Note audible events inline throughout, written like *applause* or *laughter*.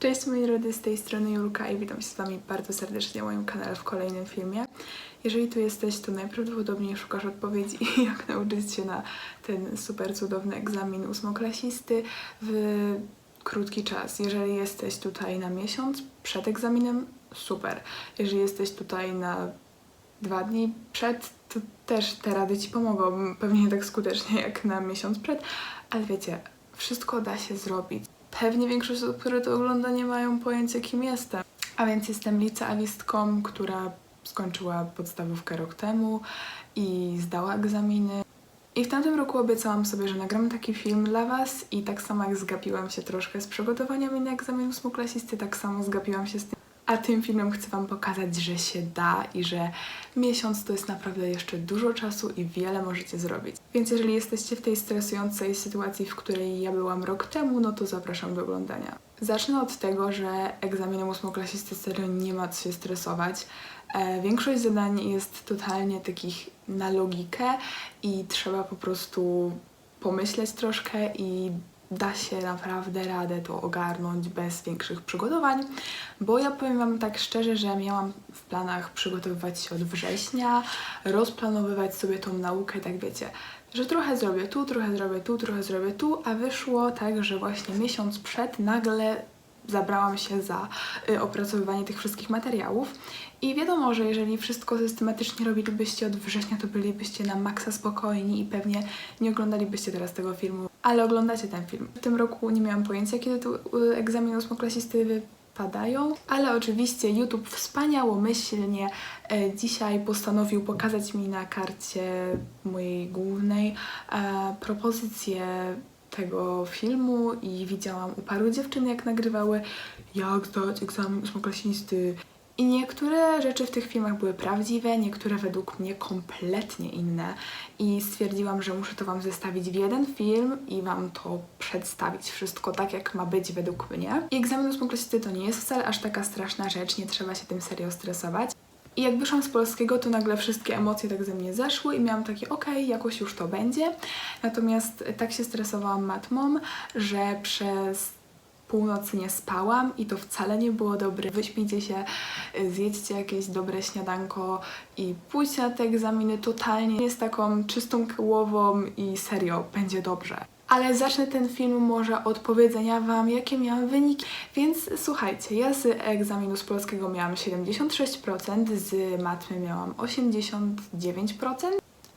Cześć moi drodzy, z tej strony Julka i witam się z Wami bardzo serdecznie na moim kanale w kolejnym filmie. Jeżeli tu jesteś, to najprawdopodobniej szukasz odpowiedzi, *laughs* jak nauczyć się na ten super cudowny egzamin ósmoklasisty w krótki czas. Jeżeli jesteś tutaj na miesiąc przed egzaminem, super. Jeżeli jesteś tutaj na dwa dni przed, to też te rady Ci pomogą. Pewnie nie tak skutecznie jak na miesiąc przed, ale wiecie, wszystko da się zrobić. Pewnie większość osób, które to ogląda, nie mają pojęcia, kim jestem. A więc jestem licealistką, która skończyła podstawówkę rok temu i zdała egzaminy. I w tamtym roku obiecałam sobie, że nagram taki film dla Was i tak samo jak zgapiłam się troszkę z przygotowaniami na egzamin ósmoklasisty, tak samo zgapiłam się z tym. A tym filmem chcę Wam pokazać, że się da i że miesiąc to jest naprawdę jeszcze dużo czasu i wiele możecie zrobić. Więc jeżeli jesteście w tej stresującej sytuacji, w której ja byłam rok temu, no to zapraszam do oglądania. Zacznę od tego, że egzaminem ósmoklasisty serio nie ma co się stresować. E, większość zadań jest totalnie takich na logikę i trzeba po prostu pomyśleć troszkę i da się naprawdę radę to ogarnąć bez większych przygotowań, bo ja powiem Wam tak szczerze, że miałam w planach przygotowywać się od września, rozplanowywać sobie tą naukę, tak wiecie, że trochę zrobię tu, trochę zrobię tu, trochę zrobię tu, a wyszło tak, że właśnie miesiąc przed nagle zabrałam się za y, opracowywanie tych wszystkich materiałów. I wiadomo, że jeżeli wszystko systematycznie robilibyście od września, to bylibyście na maksa spokojni i pewnie nie oglądalibyście teraz tego filmu, ale oglądacie ten film. W tym roku nie miałam pojęcia, kiedy tu y, egzaminy ósmoklasisty wypadają, ale oczywiście YouTube wspaniałomyślnie e, dzisiaj postanowił pokazać mi na karcie mojej głównej e, propozycję tego filmu i widziałam u paru dziewczyn, jak nagrywały jak zdać egzamin ósmoklasisty. I niektóre rzeczy w tych filmach były prawdziwe, niektóre według mnie kompletnie inne. I stwierdziłam, że muszę to Wam zestawić w jeden film i Wam to przedstawić wszystko tak, jak ma być według mnie. I egzamin ósmoklasisty to nie jest wcale aż taka straszna rzecz, nie trzeba się tym serio stresować. I jak wyszłam z polskiego, to nagle wszystkie emocje tak ze mnie zeszły i miałam takie, okej, jakoś już to będzie. Natomiast tak się stresowałam matmą, że przez północy nie spałam i to wcale nie było dobre. Wyśpijcie się, zjedźcie jakieś dobre śniadanko i pójdźcie na te egzaminy totalnie jest taką czystą głową i serio, będzie dobrze. Ale zacznę ten film może od powiedzenia Wam, jakie miałam wyniki. Więc słuchajcie, ja z egzaminu z polskiego miałam 76%, z matmy miałam 89%.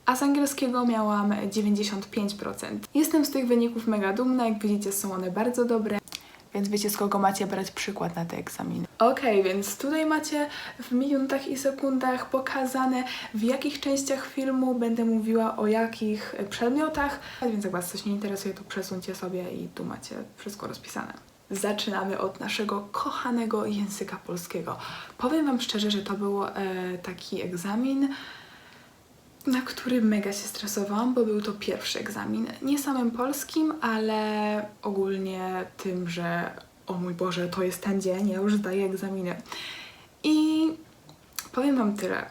A z angielskiego miałam 95%. Jestem z tych wyników mega dumna, jak widzicie są one bardzo dobre. Więc wiecie, z kogo macie brać przykład na te egzaminy. Okej, więc tutaj macie w minutach i sekundach pokazane, w jakich częściach filmu będę mówiła o jakich przedmiotach. Więc jak Was coś nie interesuje, to przesuńcie sobie i tu macie wszystko rozpisane. Zaczynamy od naszego kochanego języka polskiego. Powiem Wam szczerze, że to był e, taki egzamin, na który mega się stresowałam, bo był to pierwszy egzamin. Nie samym polskim, ale ogólnie tym, że o mój Boże, to jest ten dzień, ja już zdaję egzaminy. I powiem Wam tyle.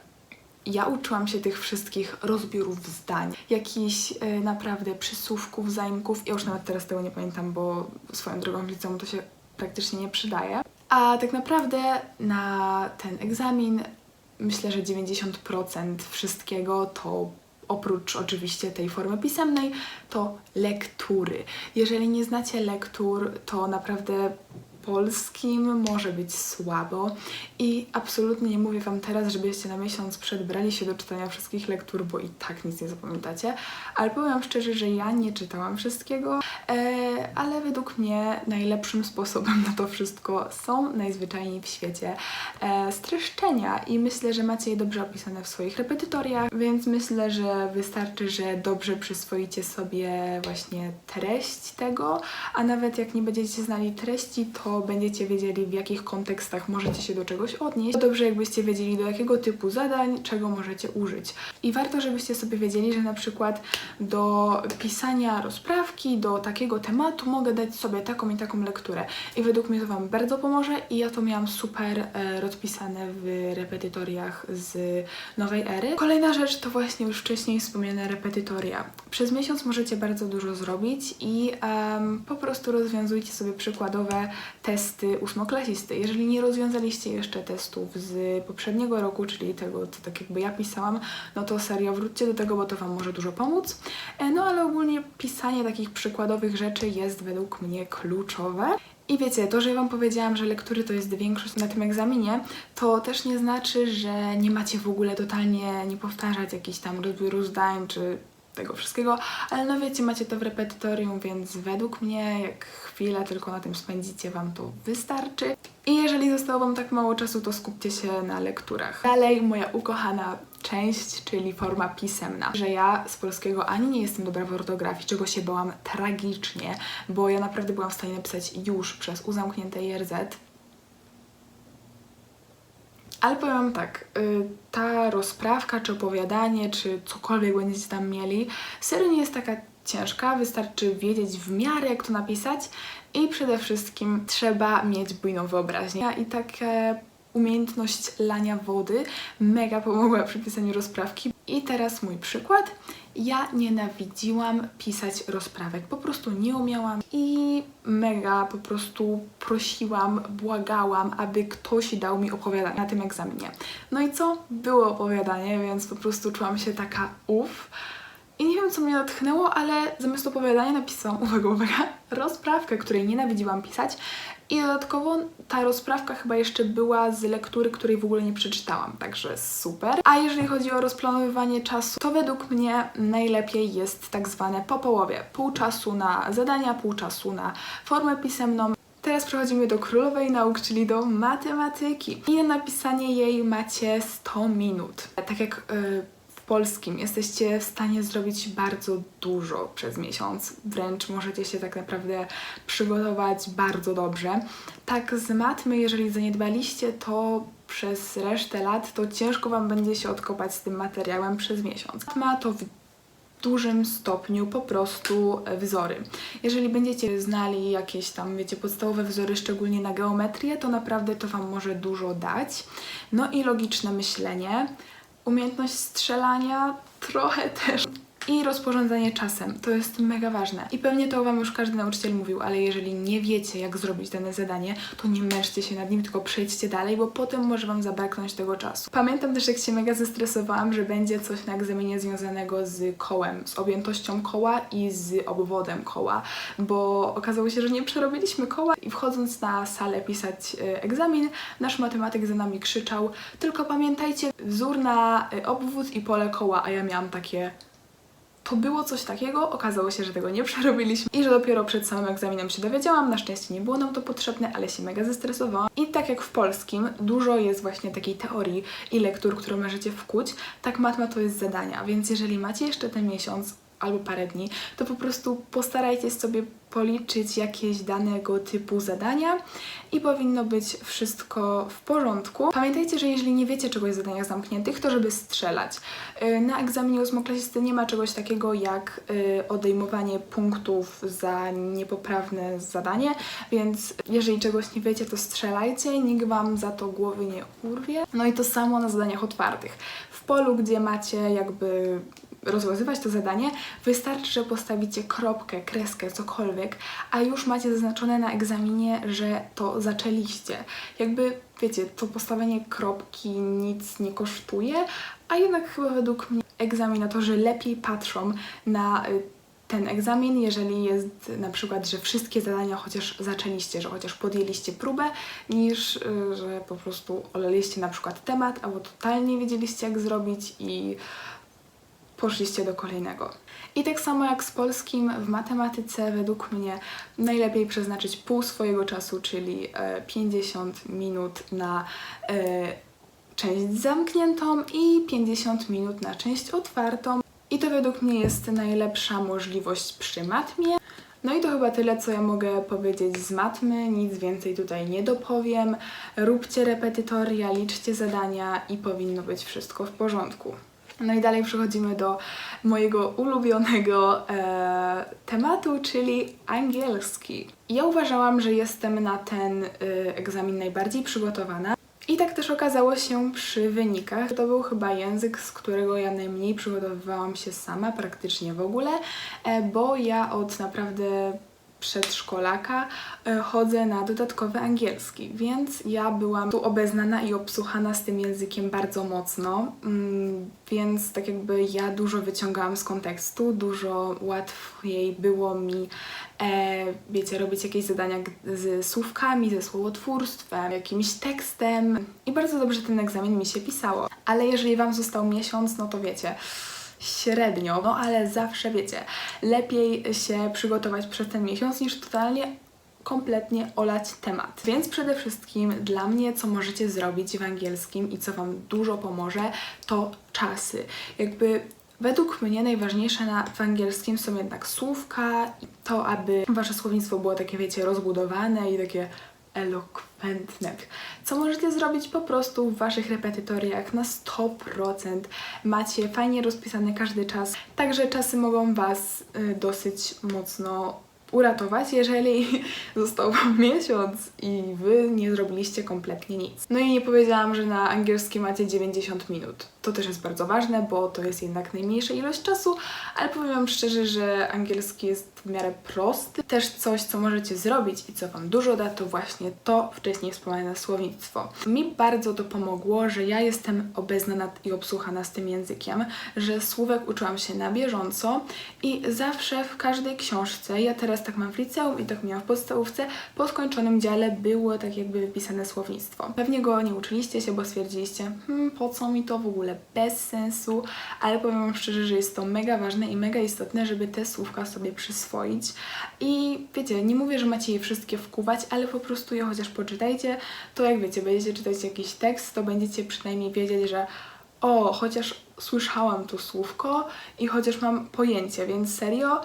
Ja uczyłam się tych wszystkich rozbiorów zdań, jakichś e, naprawdę przysłówków, zaimków. Ja już nawet teraz tego nie pamiętam, bo swoją drogą w liceum to się praktycznie nie przydaje. A tak naprawdę na ten egzamin myślę, że 90% wszystkiego to oprócz oczywiście tej formy pisemnej, to lektury. Jeżeli nie znacie lektur, to naprawdę polskim może być słabo i absolutnie nie mówię Wam teraz, żebyście na miesiąc przed brali się do czytania wszystkich lektur, bo i tak nic nie zapamiętacie, ale powiem szczerze, że ja nie czytałam wszystkiego, ale według mnie najlepszym sposobem na to wszystko są najzwyczajniej w świecie e, streszczenia i myślę, że macie je dobrze opisane w swoich repetytoriach, więc myślę, że wystarczy, że dobrze przyswoicie sobie właśnie treść tego, a nawet jak nie będziecie znali treści, to będziecie wiedzieli w jakich kontekstach możecie się do czegoś odnieść. Dobrze jakbyście wiedzieli do jakiego typu zadań, czego możecie użyć. I warto, żebyście sobie wiedzieli, że na przykład do pisania rozprawki, do takiego tematu mogę dać sobie taką i taką lekturę. I według mnie to Wam bardzo pomoże i ja to miałam super e, rozpisane w repetytoriach z nowej ery. Kolejna rzecz to właśnie już wcześniej wspomniane repetytoria. Przez miesiąc możecie bardzo dużo zrobić i em, po prostu rozwiązujcie sobie przykładowe testy ósmoklasisty. Jeżeli nie rozwiązaliście jeszcze testów z poprzedniego roku, czyli tego, co tak jakby ja pisałam, no to serio wróćcie do tego, bo to Wam może dużo pomóc. E, No ale ogólnie pisanie takich przykładowych rzeczy jest według mnie kluczowe. I wiecie, to, że ja Wam powiedziałam, że lektury to jest większość na tym egzaminie, to też nie znaczy, że nie macie w ogóle totalnie nie powtarzać jakichś tam rozbioru zdań czy tego wszystkiego, ale no wiecie, macie to w repetytorium, więc według mnie, jak chwilę tylko na tym spędzicie, Wam to wystarczy. I jeżeli zostało Wam tak mało czasu, to skupcie się na lekturach. Dalej, moja ukochana część, czyli forma pisemna. Że ja z polskiego ani nie jestem dobra w ortografii, czego się bałam tragicznie, bo ja naprawdę byłam w stanie napisać już przez U zamknięte IRZ, ale powiem wam tak, y, ta rozprawka, czy opowiadanie, czy cokolwiek będziecie tam mieli, serio nie jest taka ciężka, wystarczy wiedzieć w miarę jak to napisać i przede wszystkim trzeba mieć bujną wyobraźnię. I takie umiejętność lania wody mega pomogła przy pisaniu rozprawki. I teraz mój przykład. Ja nienawidziłam pisać rozprawek, po prostu nie umiałam i mega po prostu prosiłam, błagałam, aby ktoś dał mi opowiadanie na tym egzaminie. No i co? Było opowiadanie, więc po prostu czułam się taka uff. I nie wiem, co mnie natchnęło, ale zamiast opowiadania napisałam, *laughs* uwaga, uwaga, rozprawkę, której nienawidziłam pisać. I dodatkowo ta rozprawka chyba jeszcze była z lektury, której w ogóle nie przeczytałam, także super. A jeżeli chodzi o rozplanowywanie czasu, to według mnie najlepiej jest tak zwane po połowie. Pół czasu na zadania, pół czasu na formę pisemną. Teraz przechodzimy do królowej nauk, czyli do matematyki. I na napisanie jej macie 100 minut. Tak jak w polskim jesteście w stanie zrobić bardzo dużo przez miesiąc. Wręcz możecie się tak naprawdę przygotować bardzo dobrze. Tak z matmy, jeżeli zaniedbaliście, to przez resztę lat to ciężko Wam będzie się odkopać z tym materiałem przez miesiąc. Matma to w dużym stopniu po prostu wzory. Jeżeli będziecie znali jakieś tam, wiecie, podstawowe wzory, szczególnie na geometrię, to naprawdę to Wam może dużo dać. No i logiczne myślenie, umiejętność strzelania trochę też. I rozporządzanie czasem. To jest mega ważne. I pewnie to Wam już każdy nauczyciel mówił, ale jeżeli nie wiecie, jak zrobić dane zadanie, to nie męczcie się nad nim, tylko przejdźcie dalej, bo potem może Wam zabraknąć tego czasu. Pamiętam też, jak się mega zestresowałam, że będzie coś na egzaminie związanego z kołem, z objętością koła i z obwodem koła, bo okazało się, że nie przerobiliśmy koła i wchodząc na salę pisać e, egzamin, nasz matematyk za nami krzyczał, tylko pamiętajcie, wzór na e, obwód i pole koła, a ja miałam takie to było coś takiego, okazało się, że tego nie przerobiliśmy i że dopiero przed samym egzaminem się dowiedziałam. Na szczęście nie było nam to potrzebne, ale się mega zestresowałam. I tak jak w polskim, dużo jest właśnie takiej teorii i lektur, które możecie wkuć, tak matma to jest zadania, więc jeżeli macie jeszcze ten miesiąc albo parę dni, to po prostu postarajcie sobie policzyć jakieś danego typu zadania i powinno być wszystko w porządku. Pamiętajcie, że jeżeli nie wiecie czegoś w zadaniach zamkniętych, to żeby strzelać. Yy, Na egzaminie ósmoklasisty nie ma czegoś takiego jak yy, odejmowanie punktów za niepoprawne zadanie, więc jeżeli czegoś nie wiecie, to strzelajcie, nikt Wam za to głowy nie urwie. No i to samo na zadaniach otwartych. W polu, gdzie macie jakby rozwiązywać to zadanie, wystarczy, że postawicie kropkę, kreskę, cokolwiek, a już macie zaznaczone na egzaminie, że to zaczęliście. Jakby, wiecie, to postawienie kropki nic nie kosztuje, a jednak chyba według mnie egzaminatorzy lepiej patrzą na y, ten egzamin, jeżeli jest na przykład, że wszystkie zadania chociaż zaczęliście, że chociaż podjęliście próbę, niż y, że po prostu oleliście na przykład temat, albo totalnie wiedzieliście jak zrobić i poszliście do kolejnego. I tak samo jak z polskim, w matematyce według mnie najlepiej przeznaczyć pół swojego czasu, czyli e, 50 minut na e, część zamkniętą i 50 minut na część otwartą. I to według mnie jest najlepsza możliwość przy matmie. No i to chyba tyle, co ja mogę powiedzieć z matmy, nic więcej tutaj nie dopowiem. Róbcie repetytoria, liczcie zadania i powinno być wszystko w porządku. No i dalej przechodzimy do mojego ulubionego e, tematu, czyli angielski. Ja uważałam, że jestem na ten e, egzamin najbardziej przygotowana. I tak też okazało się przy wynikach. To był chyba język, z którego ja najmniej przygotowywałam się sama, praktycznie w ogóle, e, bo ja od naprawdę przedszkolaka e, chodzę na dodatkowy angielski, więc ja byłam tu obeznana i obsłuchana z tym językiem bardzo mocno, mm, więc tak jakby ja dużo wyciągałam z kontekstu, dużo łatwiej było mi, e, wiecie, robić jakieś zadania z słówkami, ze słowotwórstwem, jakimś tekstem i bardzo dobrze ten egzamin mi się pisało. Ale jeżeli Wam został miesiąc, no to wiecie, średnio, no ale zawsze wiecie, lepiej się przygotować przez ten miesiąc niż totalnie kompletnie olać temat. Więc przede wszystkim dla mnie, co możecie zrobić w angielskim i co Wam dużo pomoże, to czasy. Jakby według mnie najważniejsze na, w angielskim są jednak słówka to, aby Wasze słownictwo było takie, wiecie, rozbudowane i takie elokwentne. Co możecie zrobić po prostu w Waszych repetytoriach na 100%. Macie fajnie rozpisany każdy czas, także czasy mogą Was y, dosyć mocno uratować, jeżeli *laughs* został Wam miesiąc i Wy nie zrobiliście kompletnie nic. No i nie powiedziałam, że na angielski macie 90 minut. To też jest bardzo ważne, bo to jest jednak najmniejsza ilość czasu, ale powiem Wam szczerze, że angielski jest w miarę prosty. Też coś, co możecie zrobić i co Wam dużo da, to właśnie to wcześniej wspomniane słownictwo. Mi bardzo to pomogło, że ja jestem obeznana i obsłuchana z tym językiem, że słówek uczyłam się na bieżąco i zawsze w każdej książce, ja teraz tak mam w liceum i tak miałam w podstawówce, po skończonym dziale było tak jakby wypisane słownictwo. Pewnie go nie uczyliście się, bo stwierdziliście, hmm, po co mi to w ogóle bez sensu, ale powiem Wam szczerze, że jest to mega ważne i mega istotne, żeby te słówka sobie przyswoić. I wiecie, nie mówię, że macie je wszystkie wkuwać, ale po prostu je chociaż poczytajcie, to jak wiecie, będziecie czytać jakiś tekst, to będziecie przynajmniej wiedzieć, że o, chociaż słyszałam to słówko i chociaż mam pojęcie, więc serio,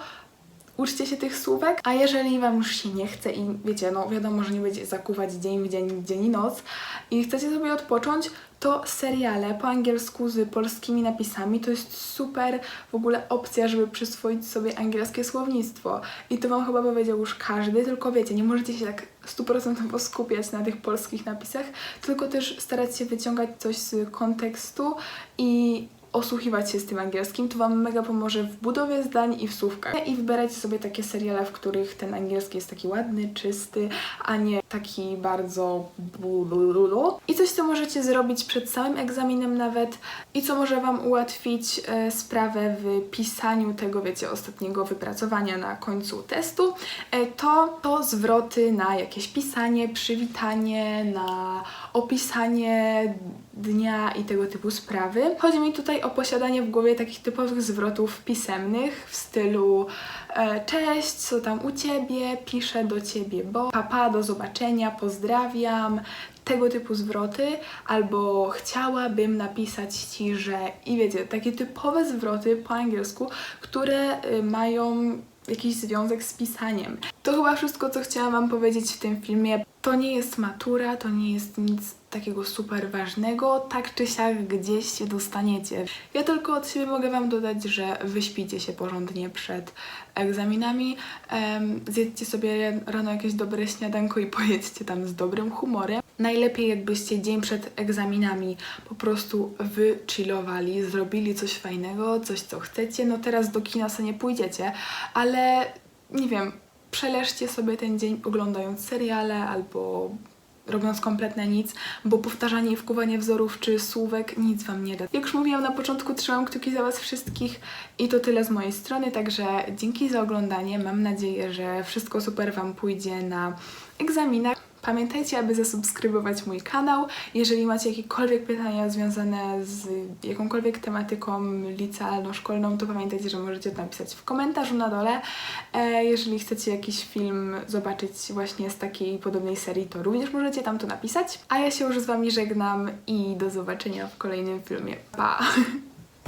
uczcie się tych słówek, a jeżeli Wam już się nie chce i wiecie, no wiadomo, że nie będziecie zakuwać dzień w dzień, dzień i noc i chcecie sobie odpocząć, to seriale po angielsku z polskimi napisami to jest super w ogóle opcja, żeby przyswoić sobie angielskie słownictwo. I to Wam chyba powiedział już każdy, tylko wiecie, nie możecie się tak stuprocentowo skupiać na tych polskich napisach, tylko też starać się wyciągać coś z kontekstu i osłuchiwać się z tym angielskim, to Wam mega pomoże w budowie zdań i w słówkach. I wybierajcie sobie takie seriale, w których ten angielski jest taki ładny, czysty, a nie taki bardzo bululu. I coś, co możecie zrobić przed samym egzaminem nawet i co może Wam ułatwić e, sprawę w pisaniu tego, wiecie, ostatniego wypracowania na końcu testu, e, to, to zwroty na jakieś pisanie, przywitanie, na opisanie dnia i tego typu sprawy. Chodzi mi tutaj o posiadanie w głowie takich typowych zwrotów pisemnych w stylu cześć, co tam u Ciebie, piszę do Ciebie, bo papa, do zobaczenia, pozdrawiam, tego typu zwroty, albo chciałabym napisać Ci, że i wiecie, takie typowe zwroty po angielsku, które y, mają jakiś związek z pisaniem. To chyba wszystko, co chciałam Wam powiedzieć w tym filmie. To nie jest matura, to nie jest nic takiego super ważnego, tak czy siak gdzieś się dostaniecie. Ja tylko od siebie mogę Wam dodać, że wyśpijcie się porządnie przed egzaminami, zjedzcie sobie rano jakieś dobre śniadanko i *laughs* pojedźcie tam z dobrym humorem. Najlepiej jakbyście dzień przed egzaminami po prostu wychillowali, zrobili coś fajnego, coś co chcecie. No teraz do kina sobie nie pójdziecie, ale nie wiem, przeleżcie sobie ten dzień oglądając seriale albo robiąc kompletnie nic, bo powtarzanie i wkuwanie wzorów czy słówek nic Wam nie da. Jak już mówiłam na początku, trzymam kciuki za Was wszystkich i to tyle z mojej strony, także dzięki za oglądanie. Mam nadzieję, że wszystko super Wam pójdzie na egzaminach. Pamiętajcie, aby zasubskrybować mój kanał. Jeżeli macie jakiekolwiek pytania związane z jakąkolwiek tematyką licealno-szkolną, to pamiętajcie, że możecie to napisać w komentarzu na dole. E, jeżeli chcecie jakiś film zobaczyć właśnie z takiej podobnej serii, to również możecie tam to napisać. A ja się już z Wami żegnam i do zobaczenia w kolejnym filmie. Pa! *laughs*